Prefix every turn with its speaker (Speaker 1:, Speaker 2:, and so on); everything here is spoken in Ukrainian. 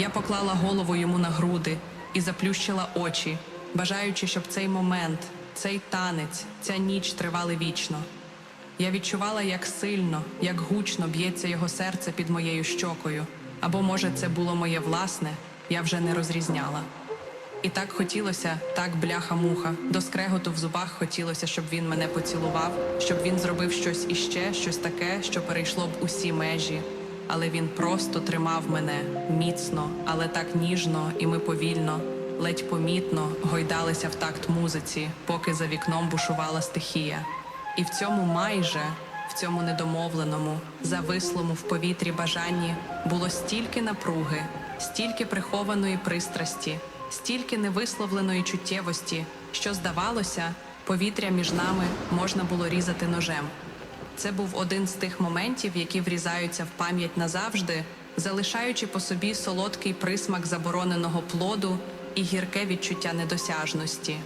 Speaker 1: Я поклала голову йому на груди і заплющила очі, бажаючи, щоб цей момент, цей танець, ця ніч тривали вічно. Я відчувала, як сильно, як гучно б'ється його серце під моєю щокою. Або, може, це було моє власне, я вже не розрізняла. І так хотілося, так бляха-муха. До скреготу в зубах хотілося, щоб він мене поцілував, щоб він зробив щось іще, щось таке, що перейшло б усі межі. Але він просто тримав мене міцно, але так ніжно, і ми повільно, ледь помітно гойдалися в такт музиці, поки за вікном бушувала стихія. І в цьому майже, в цьому недомовленому, завислому в повітрі бажанні було стільки напруги, стільки прихованої пристрасті, стільки невисловленої чуттєвості, що здавалося, повітря між нами можна було різати ножем. Це був один з тих моментів, які врізаються в пам'ять назавжди, залишаючи по собі солодкий присмак забороненого плоду і гірке відчуття недосяжності.